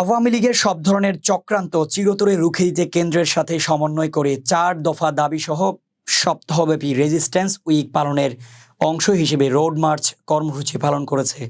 আওয়ামী লীগের সব ধরনের চক্রান্ত চিরতরে রুখে দিতে কেন্দ্রের সাথে সমন্বয় করে চার দফা দাবিসহ সপ্তাহব্যাপী রেজিস্ট্যান্স উইক পালনের অংশ হিসেবে রোড মার্চ কর্মসূচি পালন করেছে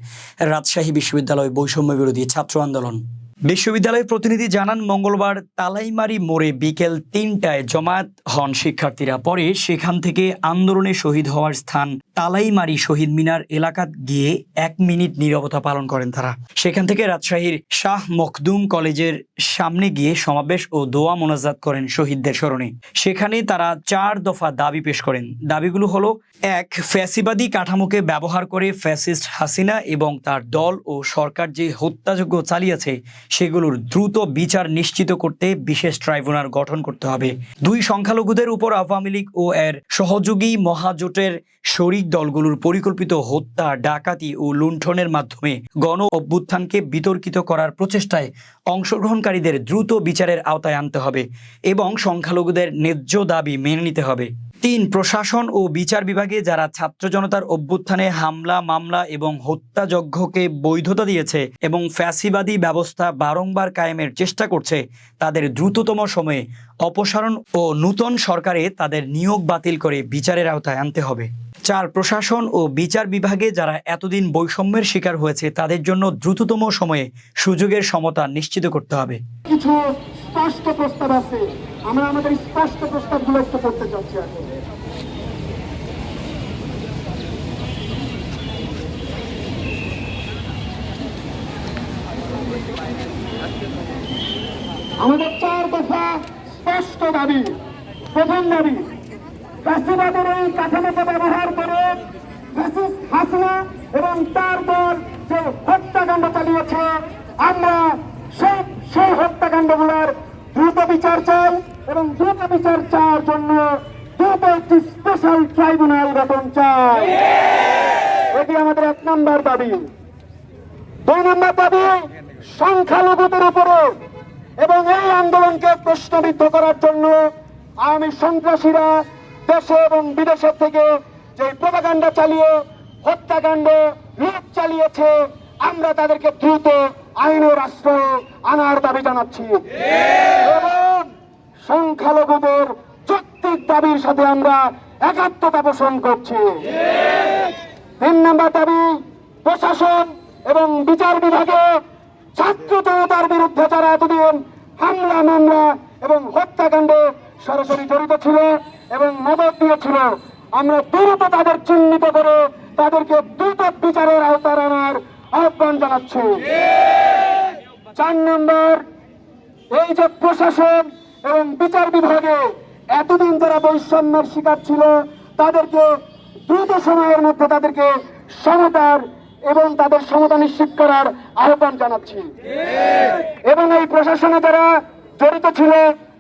রাজশাহী বিশ্ববিদ্যালয় বৈষম্য বিরোধী ছাত্র আন্দোলন। বিশ্ববিদ্যালয়ের প্রতিনিধি জানান, মঙ্গলবার তালাইমারি মোড়ে বিকেল তিনটায় জমায়েত হন শিক্ষার্থীরা। পরে সেখান থেকে আন্দোলনে শহীদ হওয়ার স্থান তালাইমারি শহীদ মিনার এলাকা গিয়ে এক মিনিট নীরবতা পালন করেন তারা। সেখান থেকে রাজশাহীর শাহ মখদুম কলেজের সামনে গিয়ে সমাবেশ ও দোয়া মোনাজাত করেন শহীদদের স্মরণে। সেখানে তারা চার দফা দাবি পেশ করেন। দাবিগুলো হলো, এক, ফ্যাসিবাদী কাঠামোকে ব্যবহার করে ফ্যাসিস্ট হাসিনা এবং তার দল ও সরকার যে হত্যাযজ্ঞ চালিয়েছে, সেগুলোর দ্রুত বিচার নিশ্চিত করতে বিশেষ ট্রাইব্যুনাল গঠন করতে হবে। দুই সংখ্যালঘুদের উপর আওয়ামী লীগ ও এর সহযোগী মহাজোটের শরিক দলগুলোর পরিকল্পিত হত্যা, ডাকাতি ও লুণ্ঠনের মাধ্যমে গণ অভ্যুত্থানকে বিতর্কিত করার প্রচেষ্টায় অংশগ্রহণকারীদের দ্রুত বিচারের আওতায় আনতে হবে এবং সংখ্যালঘুদের ন্যায্য দাবি মেনে নিতে হবে। তিন, প্রশাসন ও বিচার বিভাগে যারা ছাত্র জনতার অভ্যুত্থানে হামলা, মামলা এবং হত্যাযজ্ঞকে বৈধতা দিয়েছে এবং ফ্যাসিবাদী ব্যবস্থা বারংবার কায়েমের চেষ্টা করছে, তাদের দ্রুততম সময়ে অপসারণ ও নূতন সরকারে তাদের নিয়োগ বাতিল করে বিচারের আওতায় আনতে হবে। চার প্রশাসন ও বিচার বিভাগে যারা এতদিন বৈষম্যের শিকার হয়েছে, তাদের জন্য দ্রুততম সময়ে সুযোগের সমতা নিশ্চিত করতে হবে। কিছু স্পষ্ট প্রস্তাব আছে। আমরা আমাদের স্পষ্ট প্রস্তাবগুলো একটু করতে চাচ্ছি আমাদের চার দফা স্পষ্ট দাবি প্রথম দাবি ফ্যাসিবাদের এই কাঠামোকে ব্যবহার করে ফ্যাসিস্ট হাসিনা এবং তার দল যে হত্যাকাণ্ড চালিয়েছে, আমরা সব সেই হত্যাকাণ্ডগুলোর দ্রুত বিচার চাই এবং দ্রুত বিচার চাওয়ার জন্য দ্রুত একটি স্পেশাল ট্রাইব্যুনাল গঠন চাই। এটি আমাদের এক নম্বর দাবি। দুই নম্বর দাবি, সংখ্যালঘুদের উপরে এবং এই আন্দোলনকে প্রশ্নবিদ্ধ করার জন্য আমি সন্ত্রাসীরা দেশে এবং বিদেশের থেকে যে প্রপাগান্ডা চালিয়ে হত্যাকাণ্ড, লুট চালিয়েছে, আমরা তাদেরকে দ্রুত আইন ও রাষ্ট্র আনার দাবি জানাচ্ছি। এবং সংখ্যালঘুদের যৌক্তিক দাবির সাথে আমরা একাত্মতা পোষণ করছি। তিন নম্বর দাবি, প্রশাসন এবং বিচার বিভাগে ছাত্র জনতার বিরুদ্ধে যারা এতদিন হামলা, মামলা এবং হত্যাকাণ্ডে সরাসরি জড়িত ছিল এবং মদত দিয়েছিল। আমরা দ্রুত তাদের চিহ্নিত করে তাদেরকে দ্রুত বিচারের আওতার আনার আহ্বান জানাচ্ছি। চার নম্বর, এই যে প্রশাসন এবং বিচার বিভাগে এতদিন যারা বৈষম্যের শিকার ছিল, তাদেরকে দ্রুত সময়ের মধ্যে তাদেরকে সমতার এবং তাদের সমতা নিশ্চিত করার আহ্বান জানাচ্ছি। এবং এই প্রশাসনে যারা জড়িত ছিল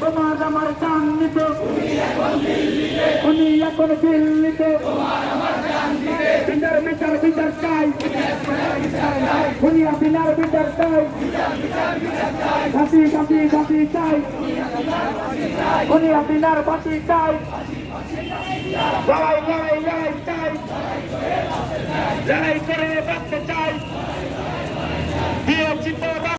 তোমার আমার জান নিতে উনি এখন দিল্লিতে। বিচার বিচার বিচার চাই। খুনিয়া বিনার বিচার চাই। ফাঁসি ফাঁসি ফাঁসি চাই। খুনিয়া বিনার ফাঁসি চাই। লড়াই লড়াই লড়াই চাই। লড়াই করে